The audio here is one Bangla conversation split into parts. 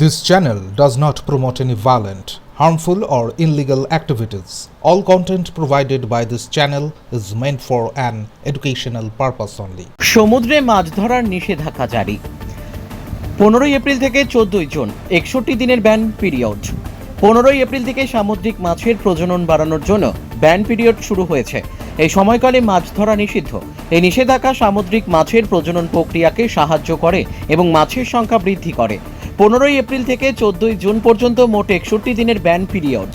This channel does not promote any violent, harmful, or illegal activities. All content provided by this channel is meant for an educational purpose only. সমুদ্রে মাছ ধরার নিষেধাজ্ঞা জারি। পনেরোই এপ্রিল থেকে চোদ্দই জুন একষট্টি দিনের ব্যান পিরিয়ড। পনেরোই এপ্রিল থেকে সামুদ্রিক মাছের প্রজনন বাড়ানোর জন্য ব্যান পিরিয়ড শুরু হয়েছে। এই সময়কালে মাছ ধরা নিষিদ্ধ। এই নিষেধাজ্ঞা সামুদ্রিক মাছের প্রজনন প্রক্রিয়াকে সাহায্য করে এবং মাছের সংখ্যা বৃদ্ধি করে। পনেরোই এপ্রিল থেকে চোদ্দই জুন পর্যন্ত মোট একষট্টি দিনের ব্যান পিরিয়ড।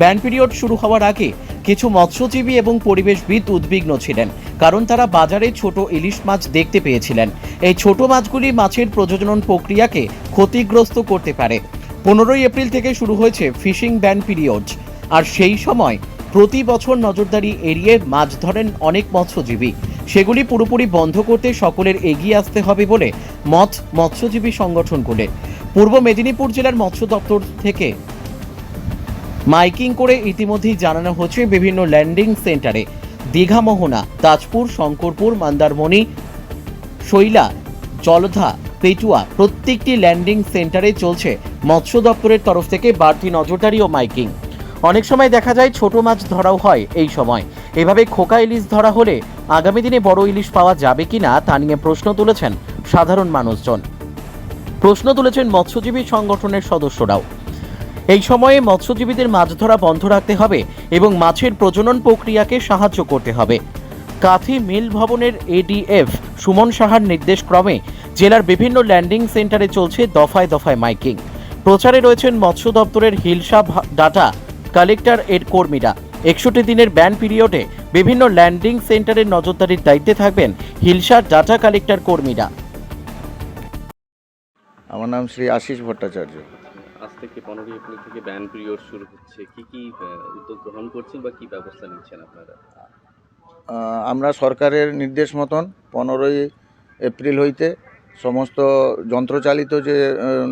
ব্যান পিরিয়ড শুরু হওয়ার আগে কিছু মৎস্যজীবী এবং পরিবেশবিদ উদ্বিগ্ন ছিলেন, কারণ তারা বাজারে ছোট ইলিশ মাছ দেখতে পেয়েছিলেন। এই ছোট মাছগুলি মাছের প্রজনন প্রক্রিয়াকে ক্ষতিগ্রস্ত করতে পারে। পনেরোই এপ্রিল থেকে শুরু হয়েছে ফিশিং ব্যান পিরিয়ড, আর সেই সময় প্রতি বছর নজরদারি এড়িয়ে মাছ ধরেন অনেক মৎস্যজীবী। সেগুলি পুরোপুরি বন্ধ করতে সকলের এগিয়ে আসতে হবে বলে মৎ মৎস্যজীবী সংগঠনগুলির পূর্ব মেদিনীপুর জেলার মৎস্য দপ্তর থেকে মাইকিং করে ইতিমধ্যেই জানানো হচ্ছে বিভিন্ন ল্যান্ডিং সেন্টারে দীঘা মোহনা, তাজপুর, শঙ্করপুর, মন্দারমণি, শৈলা, জলধা, পেটুয়া প্রত্যেকটি ল্যান্ডিং সেন্টারে চলছে মৎস্য দপ্তরের তরফ থেকে বাড়তি নজরদারি ও মাইকিং। অনেক সময় দেখা যায় ছোট মাছ ধরাও হয় এই সময়। এভাবে খোকা ইলিশ ধরা হলে আগামী দিনে বড় ইলিশ পাওয়া যাবে কিনা তা নিয়ে প্রশ্ন তুলেছেন সাধারণ মানুষজন। প্রশ্ন তুলেছেন মৎস্যজীবী সংগঠনের সদস্যরাও। এই সময়ে মৎস্যজীবীদের মাছ ধরা বন্ধ রাখতে হবে এবং মাছের প্রজনন প্রক্রিয়াকে সাহায্য করতে হবে। কাথি মিল ভবনের এডিএফ সুমন সাহার নির্দেশ ক্রমে জেলার বিভিন্ন ল্যান্ডিং সেন্টারে চলছে দফায় দফায় মাইকিং। প্রচারে রয়েছেন মৎস্য দপ্তরের হিলসা ডাটা কালেক্টর এর কর্মীরা। একষট্টি দিনের ব্যান পিরিয়ডে বিভিন্ন ল্যান্ডিং সেন্টারের নজরদারির দায়িত্বে থাকবেন হিলসা ডাটা কালেক্টর কর্মীরা। আমার নাম শ্রী আশিস ভট্টাচার্য। আজ থেকে পনেরোই এপ্রিল থেকে ব্যান পিরিয়ড শুরু হচ্ছে। কি কি উদ্যোগ গ্রহণ করছেন বা কি ব্যবস্থা নিচ্ছেন আপনারা? আমরা সরকারের নির্দেশ মতন পনেরোই এপ্রিল হইতে সমস্ত যন্ত্রচালিত যে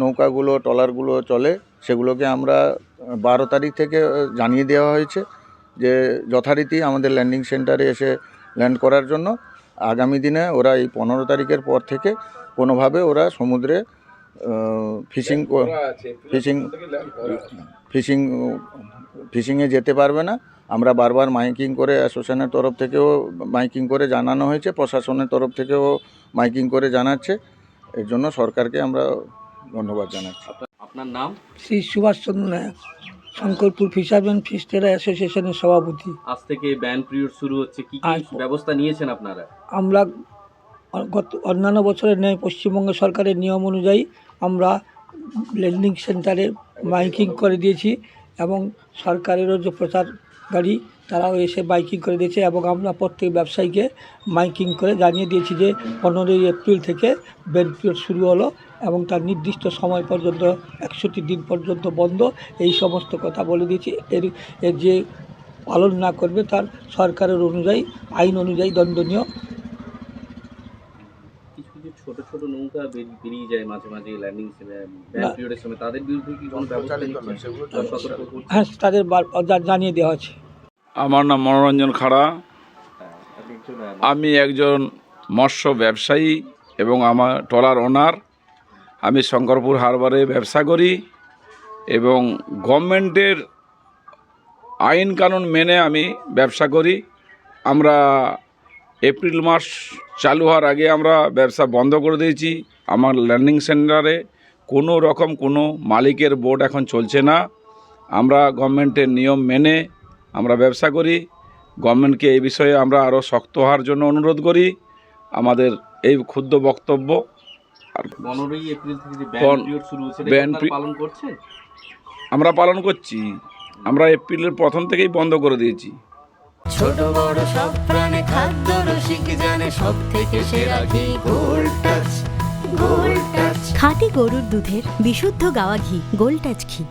নৌকাগুলো ট্রলারগুলো চলে সেগুলোকে আমরা বারো তারিখ থেকে জানিয়ে দেওয়া হয়েছে যে যথারীতি আমাদের ল্যান্ডিং সেন্টারে এসে ল্যান্ড করার জন্য আগামী দিনে ওরা এই পনেরো তারিখের পর থেকে কোনোভাবে ওরা সমুদ্রে ফিশিং ফিশিং ফিশিং ফিশিংয়ে যেতে পারবে না। আমরা বারবার মাইকিং করে অ্যাসোসিয়েশনের তরফ থেকেও মাইকিং করে জানানো হয়েছে প্রশাসনের তরফ থেকেও মাইকিং করে জানাচ্ছে। এর জন্য সরকারকে আমরা ধন্যবাদ জানাচ্ছি। আপনার নাম? শ্রী সুভাষচন্দ্র নায়ক শঙ্করপুর ফিশারম্যান ফিস্টেরা অ্যাসোসিয়েশনের সভাপতি। আজ থেকে ব্যান পিরিয়ড শুরু হচ্ছে। কি কি ব্যবস্থা নিয়েছেন আপনারা? আমরা গত অন্যান্য বছরের ন্যায় পশ্চিমবঙ্গ সরকারের নিয়ম অনুযায়ী আমরা ল্যান্ডিং সেন্টারে মাইকিং করে দিয়েছি এবং সরকারেরও যে প্রচার গাড়ি, তারাও এসে বাইকিং করে দিয়েছে এবং আমরা প্রত্যেক ব্যবসায়ীকে মাইকিং করে জানিয়ে দিয়েছি যে পনেরোই এপ্রিল থেকে পিরিয়ড শুরু হলো এবং তার নির্দিষ্ট সময় পর্যন্ত, একষট্টি দিন পর্যন্ত বন্ধ। এই সমস্ত কথা বলে দিয়েছি। এর এর যে পালন না করবে তার সরকারের অনুযায়ী, আইন অনুযায়ী দণ্ডনীয় ছোট ছোট নৌকা বেরিয়ে যায় মাঝে মাঝে ল্যান্ডিং পিরিয়ডের সময়। তাদের বিরুদ্ধে কি কোনো ব্যবস্থা? হ্যাঁ তাদের জানিয়ে দেওয়া আছে আমার নাম মনোরঞ্জন খাড়া। আমি একজন মৎস্য ব্যবসায়ী এবং আমার ট্রলার ওনার। আমি শঙ্করপুর হারবারে ব্যবসা করি এবং গভর্নমেন্টের আইন কানুন মেনে আমি ব্যবসা করি। আমরা এপ্রিল মাস চালু হওয়ার আগে আমরা ব্যবসা বন্ধ করে দিয়েছি। আমার ল্যান্ডিং সেন্টারে কোনো রকম কোনো মালিকের বোর্ড এখন চলছে না। আমরা গভর্নমেন্টের নিয়ম মেনে আমরা ব্যবসা করি। গভর্নমেন্টকে এই বিষয়ে আমরা আরও শক্ত হওয়ার জন্য অনুরোধ করি। আমাদের এই ক্ষুদ্র বক্তব্য আমরা পালন করছি। আমরা এপ্রিলের প্রথম থেকেই বন্ধ করে দিয়েছি। ছোট বড় সব প্রাণী খাদ্য রসিক জানে সব থেকে সেরা ঘি গোল্ড টাচ গোল্ড টাচ খাঁটি গরুর দুধের বিশুদ্ধ গাওয়া ঘি গোল্ড টাচ ঘি।